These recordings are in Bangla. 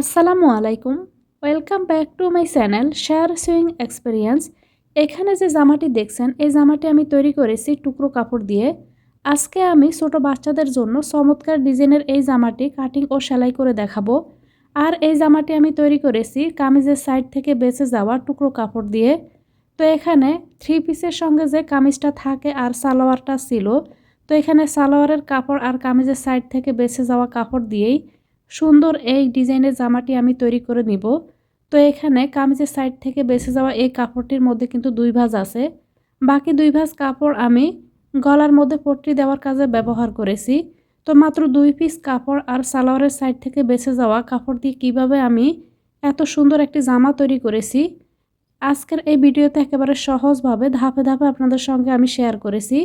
আসসালামু আলাইকুম। Welcome back to my channel share sewing experience এখানে যে জামাটি দেখছেন, এই জামাটি আমি তৈরি করেছি টুকরো কাপড় দিয়ে। আজকে আমি ছোট বাচ্চাদের জন্য চমৎকার ডিজাইনের এই জামাটি কাটিং ও সেলাই করে দেখাবো। আর এই জামাটি আমি তৈরি করেছি কামিজের সাইড থেকে বেঁচে যাওয়া টুকরো কাপড় দিয়ে। তো এখানে থ্রি পিসের সঙ্গে যে কামিজটা থাকে আর সালোয়ারটা ছিল, তো এখানে সালোয়ারের কাপড় আর কামিজের সাইড থেকে বেঁচে যাওয়া কাপড় দিয়েই সুন্দর এই ডিজাইনের জামাটি আমি তৈরি করে নিব। তো এখানে কামিজের সাইড থেকে বেঁচে যাওয়া এই কাপড়টির মধ্যে কিন্তু দুই ভাঁজ আছে। বাকি দুই ভাঁজ কাপড় আমি গলার মধ্যে পট্টি দেওয়ার কাজে ব্যবহার করেছি। তো মাত্র দুই পিস কাপড় আর সালোয়ারের সাইড থেকে বেঁচে যাওয়া কাপড় দিয়ে কীভাবে আমি এত সুন্দর একটি জামা তৈরি করেছি, আজকের এই ভিডিওতে একেবারে সহজভাবে ধাপে ধাপে আপনাদের সঙ্গে আমি শেয়ার করেছি।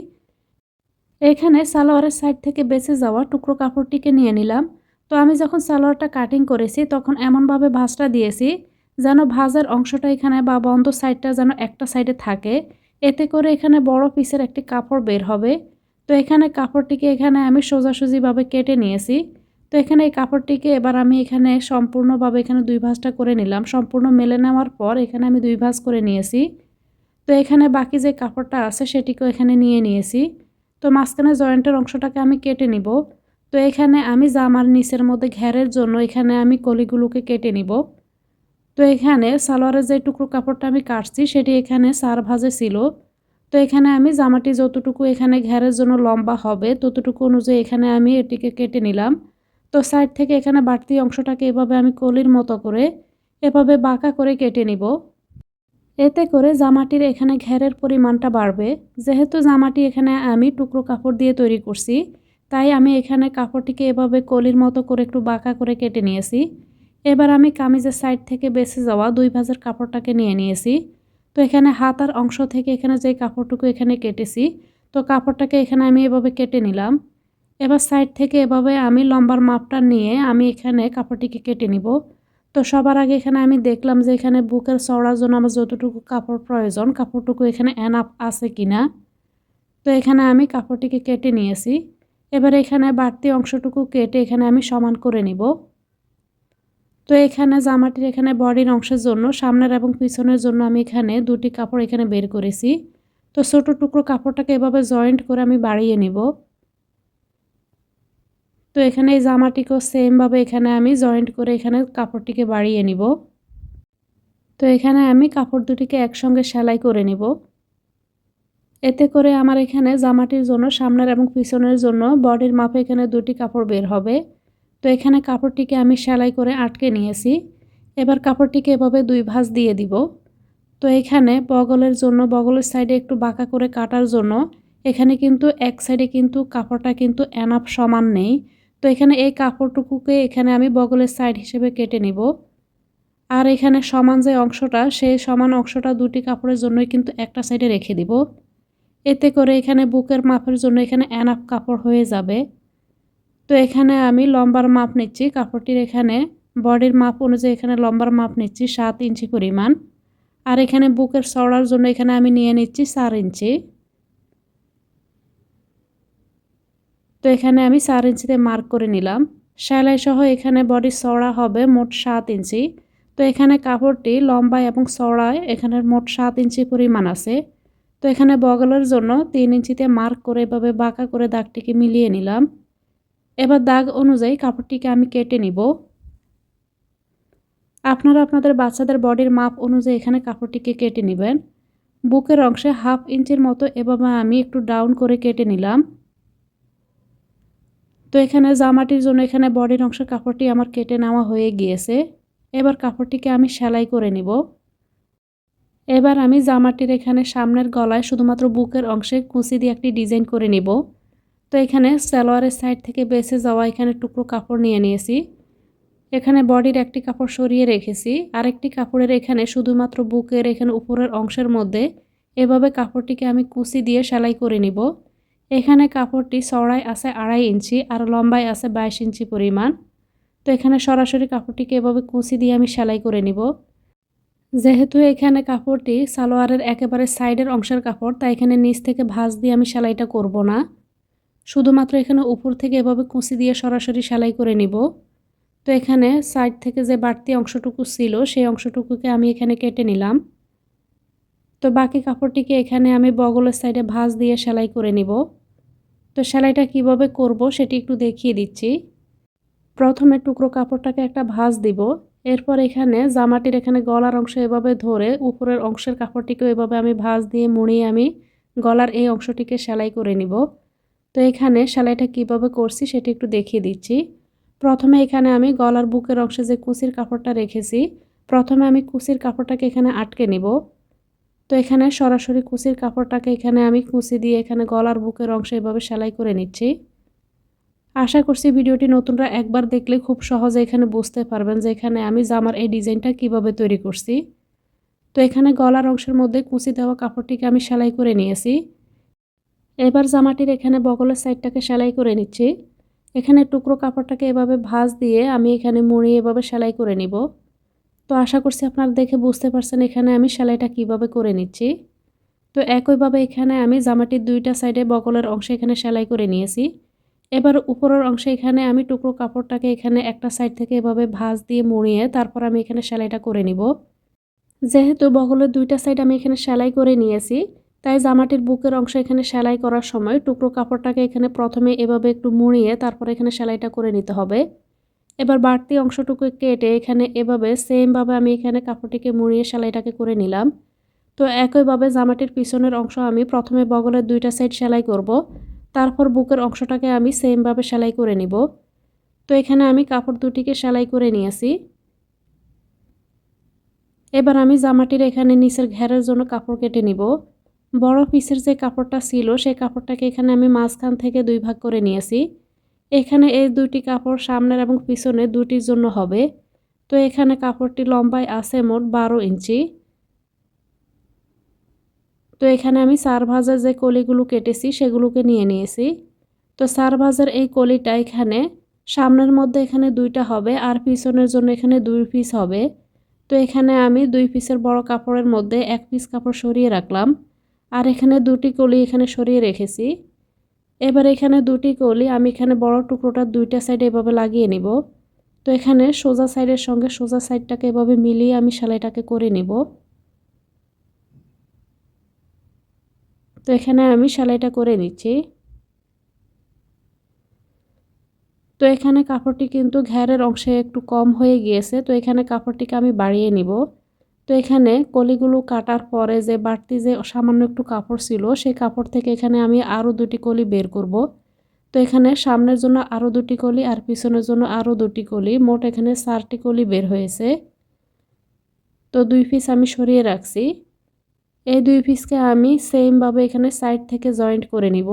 এখানে সালোয়ারের সাইড থেকে বেঁচে যাওয়া টুকরো কাপড়টিকে নিয়ে নিলাম। তো আমি যখন সালোয়ারটা কাটিং করেছি, তখন এমনভাবে ভাঁজটা দিয়েছি যেন ভাঁজের অংশটা এখানে বা বন্ধ সাইডটা যেন একটা সাইডে থাকে। এতে করে এখানে বড় পিসের একটি কাপড় বের হবে। তো এখানে কাপড়টিকে এখানে আমি সোজাসুজিভাবে কেটে নিয়েছি। তো এখানে এই কাপড়টিকে এবার আমি এখানে সম্পূর্ণভাবে এখানে দুই ভাঁজটা করে নিলাম। সম্পূর্ণ মেলে নেওয়ার পর এখানে আমি দুই ভাঁজ করে নিয়েছি। তো এখানে বাকি যে কাপড়টা আছে, সেটিকেও এখানে নিয়ে নিয়েছি। তো মাঝখানে জয়েন্টের অংশটাকে আমি কেটে নিব। তো এখানে আমি জামার নিচের মধ্যে ঘেরের জন্য এখানে আমি কলিগুলোকে কেটে নিব। তো এখানে সালোয়ারের যে টুকরো কাপড়টা আমি কাটছি, সেটি এখানে সার ভাজে ছিল। তো এখানে আমি জামাটি যতটুকু এখানে ঘেরের জন্য লম্বা হবে, ততটুকু অনুযায়ী এখানে আমি এটিকে কেটে নিলাম। তো সাইড থেকে এখানে বাড়তি অংশটাকে এভাবে আমি কলির মতো করে, এভাবে বাঁকা করে কেটে নিব। এতে করে জামাটির এখানে ঘেরের পরিমাণটা বাড়বে। যেহেতু জামাটি এখানে আমি টুকরো কাপড় দিয়ে তৈরি করছি তাই আমি এখানে কাপড়টিকে এভাবে কলির মতো করে একটু বাঁকা করে কেটে নিয়েছি। এবার আমি কামিজের সাইড থেকে বেছে যাওয়া দুই ভাজের কাপড়টাকে নিয়ে নিয়েছি। তো এখানে হাতার অংশ থেকে এখানে যে কাপড়টুকু এখানে কেটেছি, তো কাপড়টাকে এখানে আমি এভাবে কেটে নিলাম। এবার সাইড থেকে এভাবে আমি লম্বার মাপটা নিয়ে আমি এখানে কাপড়টিকে কেটে নিব। তো সবার আগে এখানে আমি দেখলাম যে এখানে বুকের চড়ার জন্য আমার যতটুকু কাপড় প্রয়োজন, কাপড়টুকু এখানে অ্যানাপ আছে কিনা। তো এখানে আমি কাপড়টিকে কেটে নিয়েছি। এবার এখানে বাড়তি অংশটুকু কেটে এখানে আমি সমান করে নিব। তো এখানে জামাটির এখানে বডির অংশের জন্য, সামনের এবং পিছনের জন্য আমি এখানে দুটি কাপড় এখানে বের করেছি। তো ছোটো টুকরো কাপড়টাকে এভাবে জয়েন্ট করে আমি বাড়িয়ে নিব। তো এখানে এই জামাটিকেও সেমভাবে এখানে আমি জয়েন্ট করে এখানে কাপড়টিকে বাড়িয়ে নিব। তো এখানে আমি কাপড় দুটিকে একসঙ্গে সেলাই করে নিব। এতে করে আমার এখানে জামাটির জন্য, সামনের এবং পিছনের জন্য বডির মাপে এখানে দুটি কাপড় বের হবে। তো এখানে কাপড়টিকে আমি সেলাই করে আটকে নিয়েছি। এবার কাপড়টিকে এভাবে দুই ভাঁজ দিয়ে দিব। তো এখানে বগলের জন্য, বগলের সাইডে একটু বাঁকা করে কাটার জন্য এখানে কিন্তু এক সাইডে কিন্তু কাপড়টা কিন্তু এনাফ সমান নেই। তো এখানে এই কাপড়টুকুকে এখানে আমি বগলের সাইড হিসেবে কেটে নিব। আর এখানে সমান যে অংশটা, সেই সমান অংশটা দুটি কাপড়ের জন্যই কিন্তু একটা সাইডে রেখে দিব। এতে করে এখানে বুকের মাপের জন্য এখানে অ্যানাপ কাপড় হয়ে যাবে। তো এখানে আমি লম্বার মাপ নিচ্ছি, কাপড়টির এখানে বডির মাপ অনুযায়ী এখানে লম্বার মাপ নিচ্ছি সাত ইঞ্চি পরিমাণ। আর এখানে বুকের চড়ার জন্য এখানে আমি নিয়ে নিচ্ছি চার ইঞ্চি। তো এখানে আমি চার ইঞ্চিতে মার্ক করে নিলাম। সেলাই সহ এখানে বডি চড়া হবে মোট সাত ইঞ্চি। তো এখানে কাপড়টি লম্বা এবং চড়ায় এখানে মোট সাত ইঞ্চি পরিমাণ আছে। তো এখানে বগলের জন্য তিন ইঞ্চিতে মার্ক করে এভাবে বাঁকা করে দাগটিকে মিলিয়ে নিলাম। এবার দাগ অনুযায়ী কাপড়টিকে আমি কেটে নিব। আপনারা আপনাদের বাচ্চাদের বডির মাপ অনুযায়ী এখানে কাপড়টিকে কেটে নেবেন। বুকের অংশে হাফ ইঞ্চির মতো এভাবে আমি একটু ডাউন করে কেটে নিলাম। তো এখানে জামাটির জন্য এখানে বডির অংশের কাপড়টি আমার কেটে নেওয়া হয়ে গিয়েছে। এবার কাপড়টিকে আমি সেলাই করে নিব। এবার আমি জামাটির এখানে সামনের গলায় শুধুমাত্র বুকের অংশে কুচি দিয়ে একটি ডিজাইন করে নিব। তো এখানে সালোয়ারের সাইড থেকে বেছে যাওয়া এখানে টুকরো কাপড় নিয়ে নিয়েছি। এখানে বডির একটি কাপড় সরিয়ে রেখেছি। আরেকটি কাপড়ের এখানে শুধুমাত্র বুকের এখানে উপরের অংশের মধ্যে এভাবে কাপড়টিকে আমি কুচি দিয়ে সেলাই করে নিব। এখানে কাপড়টি চড়াই আছে আড়াই ইঞ্চি আর লম্বায় আছে বাইশ ইঞ্চি পরিমাণ। তো এখানে সরাসরি কাপড়টিকে এভাবে কুচি দিয়ে আমি সেলাই করে নিব। যেহেতু এখানে কাপড়টি সালোয়ারের একেবারে সাইডের অংশের কাপড়, তাই এখানে নিচ থেকে ভাঁজ দিয়ে আমি সেলাইটা করব না। শুধুমাত্র এখানে উপর থেকে এভাবে কুচি দিয়ে সরাসরি সেলাই করে নিব। তো এখানে সাইড থেকে যে বাড়তি অংশটুকু ছিল, সেই অংশটুকুকে আমি এখানে কেটে নিলাম। তো বাকি কাপড়টিকে এখানে আমি বগলের সাইডে ভাঁজ দিয়ে সেলাই করে নিব। তো সেলাইটা কীভাবে করব সেটি একটু দেখিয়ে দিচ্ছি। প্রথমে টুকরো কাপড়টাকে একটা ভাঁজ দিব। এরপর এখানে জামাটির এখানে গলার অংশ এভাবে ধরে উপরের অংশের কাপড়টিকে এভাবে আমি ভাঁজ দিয়ে মুড়িয়ে আমি গলার এই অংশটিকে সেলাই করে নিব। তো এখানে সেলাইটা কীভাবে করছি সেটি একটু দেখিয়ে দিচ্ছি। প্রথমে এখানে আমি গলার বুকের অংশে যে কুচির কাপড়টা রেখেছি, প্রথমে আমি কুচির কাপড়টাকে এখানে আটকে নিব। তো এখানে সরাসরি কুচির কাপড়টাকে এখানে আমি কুচি দিয়ে এখানে গলার বুকের অংশে এভাবে সেলাই করে নিচ্ছি। আশা করছি ভিডিওটি নতুনরা একবার দেখলে খুব সহজে এখানে বুঝতে পারবেন যে এখানে আমি জামার এই ডিজাইনটা কীভাবে তৈরি করছি। তো এখানে গলার অংশের মধ্যে কুচি দেওয়া কাপড়টিকে আমি সেলাই করে নিয়েছি। এবার জামাটির এখানে বগলের সাইডটাকে সেলাই করে নিচ্ছি। এখানে টুকরো কাপড়টাকে এভাবে ভাঁজ দিয়ে আমি এখানে মুড়ি এভাবে সেলাই করে নিব। তো আশা করছি আপনারা দেখে বুঝতে পারছেন এখানে আমি সেলাইটা কীভাবে করে নিচ্ছি। তো একইভাবে এখানে আমি জামাটির দুইটা সাইডে বগলের অংশে এখানে সেলাই করে নিয়েছি। এবার উপরের অংশে এখানে আমি টুকরো কাপড়টাকে এখানে একটা সাইড থেকে এভাবে ভাঁজ দিয়ে মুড়িয়ে তারপর আমি এখানে সেলাইটা করে নিব। যেহেতু বগলের দুইটা সাইড আমি এখানে সেলাই করে নিয়েছি, তাই জামাটির বুকের অংশ এখানে সেলাই করার সময় টুকরো কাপড়টাকে এখানে প্রথমে এভাবে একটু মুড়িয়ে তারপর এখানে সেলাইটা করে নিতে হবে। এবার বাড়তি অংশটুকু কেটে এখানে এভাবে সেমভাবে আমি এখানে কাপড়টিকে মুড়িয়ে সেলাইটাকে করে নিলাম। তো একইভাবে জামাটির পিছনের অংশ আমি প্রথমে বগলের দুইটা সাইড সেলাই করব তারপর বুকের অংশটাকে আমি সেমভাবে সেলাই করে নিব। তো এখানে আমি কাপড় দুটিকে সেলাই করে নিয়েছি। এবার আমি জামাটির এখানে নিচের ঘেরের জন্য কাপড় কেটে নিব। বড় পিসের যে কাপড়টা ছিল, সেই কাপড়টাকে এখানে আমি মাঝখান থেকে দুই ভাগ করে নিয়েছি। এখানে এই দুটি কাপড় সামনের এবং পিছনে দুটির জন্য হবে। তো এখানে কাপড়টি লম্বায় আছে মোট বারো ইঞ্চি। তো এখানে আমি চার ভাজের যে কলিগুলো কেটেছি, সেগুলোকে নিয়ে নিয়েছি। তো চার ভাজের এই কলিটা এখানে, সামনের মধ্যে এখানে দুইটা হবে আর পিছনের জন্য এখানে দুই পিস হবে। তো এখানে আমি দুই পিসের বড় কাপড়ের মধ্যে এক পিস কাপড় সরিয়ে রাখলাম আর এখানে দুটি কলি এখানে সরিয়ে রেখেছি। এবার এখানে দুটি কলি, আমি এখানে বড় টুকরোটা দুইটা সাইডে এভাবে লাগিয়ে নিব। তো এখানে সোজা সাইডের সঙ্গে সোজা সাইডটাকে এভাবে মিলিয়ে আমি সেলাইটাকে করে নিব। তো এখানে আমি সেলাইটা করে নিচ্ছি। তো এখানে কাপড়টি কিন্তু ঘেরের অংশে একটু কম হয়ে গিয়েছে, তো এখানে কাপড়টিকে আমি বাড়িয়ে নিব। তো এখানে কলিগুলো কাটার পরে যে বাড়তি যে সামান্য একটু কাপড় ছিল, সেই কাপড় থেকে এখানে আমি আরও দুটি কলি বের করব। তো এখানে সামনের জন্য আরও দুটি কলি আর পিছনের জন্য আরও দুটি কলি, মোট এখানে চারটি কলি বের হয়েছে। তো দুই পিস আমি সরিয়ে রাখছি। এই দুই পিসকে আমি সেমভাবে এখানে সাইড থেকে জয়েন্ট করে নিব।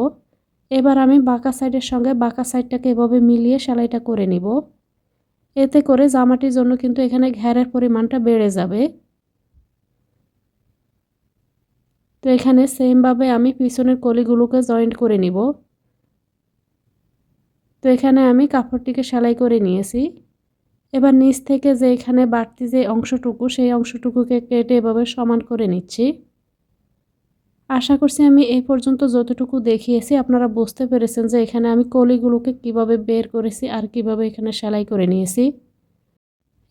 এবার আমি বাঁকা সাইডের সঙ্গে বাঁকা সাইডটাকে এভাবে মিলিয়ে সেলাইটা করে নিব। এতে করে জামাটির জন্য কিন্তু এখানে ঘেরের পরিমাণটা বেড়ে যাবে। তো এখানে সেমভাবে আমি পিছনের কলিগুলোকে জয়েন্ট করে নিব। তো এখানে আমি কাপড়টিকে সেলাই করে নিয়েছি। এবার নিচ থেকে যে এখানে বাড়তি যে অংশটুকু, সেই অংশটুকুকে কেটে এভাবে সমান করে নিচ্ছি। আশা করছি আমি এই পর্যন্ত যতটুকু দেখিয়েছি, আপনারা বুঝতে পেরেছেন যে এখানে আমি কলিগুলোকে কীভাবে বের করেছি আর কীভাবে এখানে সেলাই করে নিয়েছি।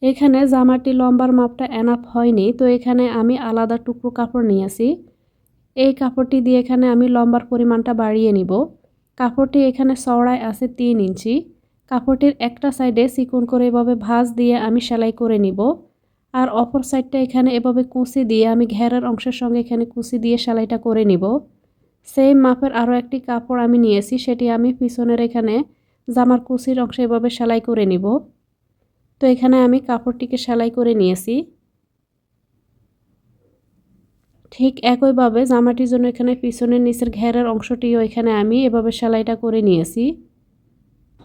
এখানে জামাটি লম্বার মাপটা এনাফ হয়নি, তো এখানে আমি আলাদা টুকরো কাপড় নিয়েছি। এই কাপড়টি দিয়ে এখানে আমি লম্বার পরিমাণটা বাড়িয়ে নিব। কাপড়টি এখানে চওড়ায় আছে তিন ইঞ্চি। কাপড়টির একটা সাইডে চিকন করে এভাবে ভাঁজ দিয়ে আমি সেলাই করে নিব। আর অপর সাইডটা এখানে এভাবে কুচি দিয়ে আমি ঘেরার অংশের সঙ্গে এখানে কুচি দিয়ে সেলাইটা করে নিব। সেম মাপের আরও একটি কাপড় আমি নিয়েছি, সেটি আমি পিছনের এখানে জামার কুচির অংশে এভাবে সেলাই করে নিব। তো এখানে আমি কাপড়টিকে সেলাই করে নিয়েছি। ঠিক একইভাবে জামাটির জন্য এখানে পিছনের নিচের ঘেরের অংশটিও এখানে আমি এভাবে সেলাইটা করে নিয়েছি।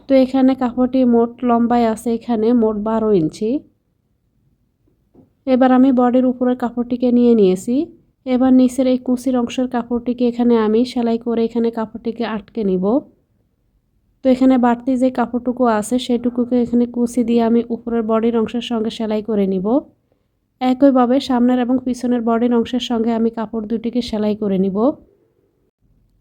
তো এখানে কাপড়টি মোট লম্বায় আছে এখানে মোট বারো ইঞ্চি। এবার আমি বডির উপরের কাপড়টিকে নিয়ে নিয়েছি। এবার নিচের এই কুচির অংশের কাপড়টিকে এখানে আমি সেলাই করে এখানে কাপড়টিকে আটকে নিব। তো এখানে বাড়তি যে কাপড়টুকু আছে সেটুকুকে এখানে কুচি দিয়ে আমি উপরের বডির অংশের সঙ্গে সেলাই করে নিব। একইভাবে সামনের এবং পিছনের বডির অংশের সঙ্গে আমি কাপড় দুটিকে সেলাই করে নিব।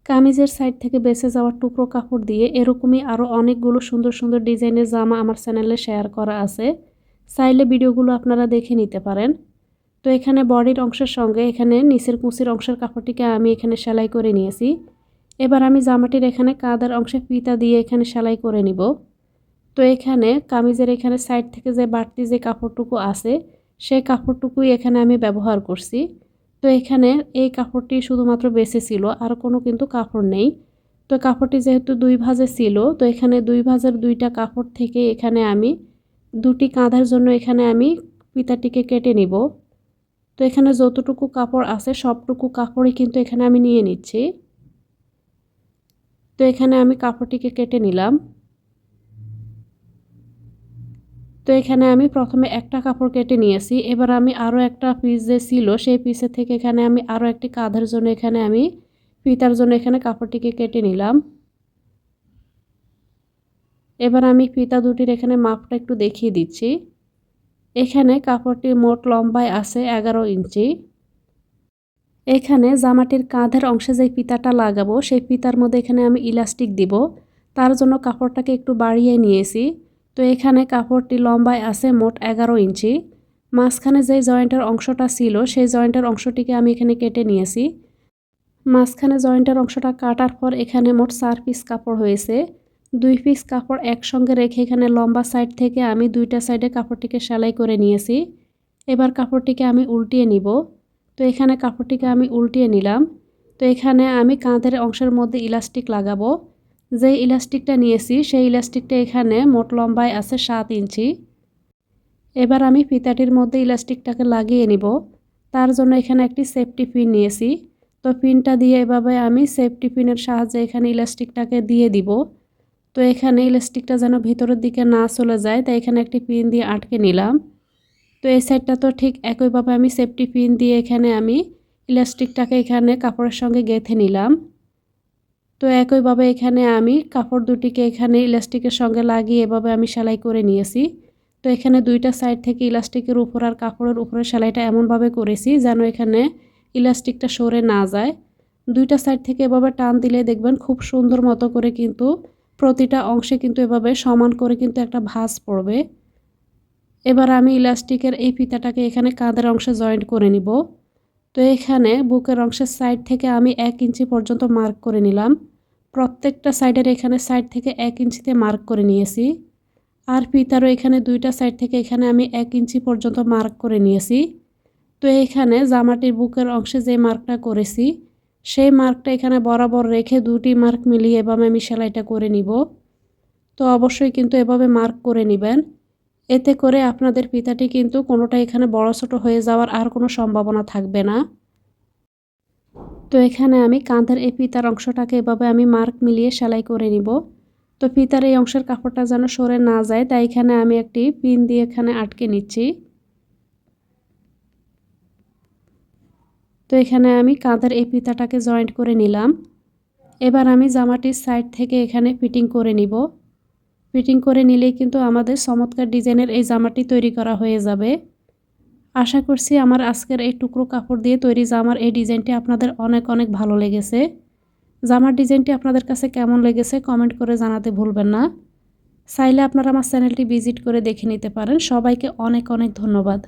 কামিজের সাইড থেকে বেঁচে যাওয়ার টুকরো কাপড় দিয়ে এরকমই আরও অনেকগুলো সুন্দর সুন্দর ডিজাইনের জামা আমার চ্যানেলে শেয়ার করা আছে। চাইলে ভিডিওগুলো আপনারা দেখে নিতে পারেন। তো এখানে বডির অংশের সঙ্গে এখানে নিচের কুচির অংশের কাপড়টিকে আমি এখানে সেলাই করে নিয়েছি। এবার আমি জামাটির এখানে কাদার অংশে ফিতা দিয়ে এখানে সেলাই করে নিব। তো এখানে কামিজের এখানে সাইড থেকে যে বাড়তি যে কাপড়টুকু আছে, সেই কাপড়টুকুই এখানে আমি ব্যবহার করছি। তো এখানে এই কাপড়টি শুধুমাত্র বেঁচে ছিল, আর কোনো কিন্তু কাপড় নেই। তো কাপড়টি যেহেতু দুই ভাজে ছিল, তো এখানে দুই ভাজের দুইটা কাপড় থেকে এখানে আমি দুটি কাঁধার জন্য এখানে আমি পিতাটিকে কেটে নিব। তো এখানে যতটুকু কাপড় আছে, সবটুকু কাপড়ই কিন্তু এখানে আমি নিয়ে নিচ্ছি। তো এখানে আমি কাপড়টিকে কেটে নিলাম। তো এখানে আমি প্রথমে একটা কাপড় কেটে নিয়েছি। এবার আমি আরও একটা পিস যে ছিল, সেই পিসের থেকে এখানে আমি আরও একটি কাঁধের জন্য এখানে আমি ফিতার জন্য এখানে কাপড়টিকে কেটে নিলাম। এবার আমি ফিতা দুটির এখানে মাপটা একটু দেখিয়ে দিচ্ছি। এখানে কাপড়টির মোট লম্বায় আছে এগারো ইঞ্চি। এখানে জামাটির কাঁধের অংশে যে ফিতাটা লাগাবো, সেই ফিতার মধ্যে এখানে আমি ইলাস্টিক দিব। তার জন্য কাপড়টাকে একটু বাড়িয়ে নিয়েছি। তো এখানে কাপড়টি লম্বায় আছে মোট এগারো ইঞ্চি। মাঝখানে যে জয়েন্টের অংশটা ছিল, সেই জয়েন্টের অংশটিকে আমি এখানে কেটে নিয়েছি। মাঝখানে জয়েন্টের অংশটা কাটার পর এখানে মোট চার পিস কাপড় হয়েছে। দুই পিস কাপড় একসঙ্গে রেখে এখানে লম্বা সাইড থেকে আমি দুইটা সাইডে কাপড়টিকে সেলাই করে নিয়েছি। এবার কাপড়টিকে আমি উল্টিয়ে নিব। তো এখানে কাপড়টিকে আমি উল্টিয়ে নিলাম। তো এখানে আমি কাঁধের অংশের মধ্যে ইলাস্টিক লাগাবো। যে ইলাস্টিকটা নিয়েছি, সেই ইলাস্টিকটা এখানে মোট লম্বায় আছে সাত ইঞ্চি। এবার আমি ফিতাটির মধ্যে ইলাস্টিকটাকে লাগিয়ে নিব। তার জন্য এখানে একটি সেফটি পিন নিয়েছি। তো পিনটা দিয়ে এভাবে আমি সেফটি পিনের সাহায্যে এখানে ইলাস্টিকটাকে দিয়ে দিব। তো এখানে ইলাস্টিকটা যেন ভিতরের দিকে না চলে যায়, তাই এখানে একটি পিন দিয়ে আটকে নিলাম। তো এই সাইডটা তো ঠিক একইভাবে আমি সেফটি পিন দিয়ে এখানে আমি ইলাস্টিকটাকে এখানে কাপড়ের সঙ্গে গেঁথে নিলাম। তো একইভাবে এখানে আমি কাপড় দুটিকে এখানে ইলাস্টিকের সঙ্গে লাগিয়ে এভাবে আমি সেলাই করে নিয়েছি। তো এখানে দুইটা সাইড থেকে ইলাস্টিকের উপর আর কাপড়ের উপরে সেলাইটা এমনভাবে করেছি যেন এখানে ইলাস্টিকটা সরে না যায়। দুইটা সাইড থেকে এভাবে টান দিলে দেখবেন খুব সুন্দর মতো করে কিন্তু প্রতিটা অংশে কিন্তু এভাবে সমান করে কিন্তু একটা ভাঁজ পড়বে। এবার আমি ইলাস্টিকের এই ফিতাটাকে এখানে কাঁধের অংশে জয়েন্ট করে নিব। তো এখানে বুকের অংশের সাইড থেকে আমি এক ইঞ্চি পর্যন্ত মার্ক করে নিলাম। প্রত্যেকটা সাইডের এখানে সাইড থেকে এক ইঞ্চিতে মার্ক করে নিয়েছি। আর ফিতারও এখানে দুইটা সাইড থেকে এখানে আমি এক ইঞ্চি পর্যন্ত মার্ক করে নিয়েছি। তো এখানে জামাটির বুকের অংশে যে মার্কটা করেছি সেই মার্কটা এখানে বরাবর রেখে দুটি মার্ক মিলিয়ে এভাবে আমি সেলাইটা করে নিব। তো অবশ্যই কিন্তু এভাবে মার্ক করে নেবেন। এতে করে আপনাদের পিতাটি কিন্তু কোনোটা এখানে বড় ছোটো হয়ে যাওয়ার আর কোনো সম্ভাবনা থাকবে না। তো এখানে আমি কাঁধের এই পিতার অংশটাকে এভাবে আমি মার্ক মিলিয়ে সেলাই করে নিব। তো পিতার এই অংশের কাপড়টা যেন সরে না যায়, তাই এখানে আমি একটি পিন দিয়ে এখানে আটকে নিচ্ছি। তো এখানে আমি কাঁধের এই পিতাটাকে জয়েন্ট করে নিলাম। এবার আমি জামাটির সাইড থেকে এখানে ফিটিং করে নিব। ফিটিং করে নিলেই কিন্তু আমাদের চমৎকার ডিজাইনের এই জামাটি তৈরি করা হয়ে যাবে। আশা করছি আমার আজকের এই টুকরো কাপড় দিয়ে তৈরি জামার এই ডিজাইনটি আপনাদের অনেক অনেক ভালো লেগেছে। জামার ডিজাইনটি আপনাদের কাছে কেমন লেগেছে কমেন্ট করে জানাতে ভুলবেন না। চাইলে আপনারা আমার চ্যানেলটি ভিজিট করে দেখে নিতে পারেন। সবাইকে অনেক অনেক ধন্যবাদ।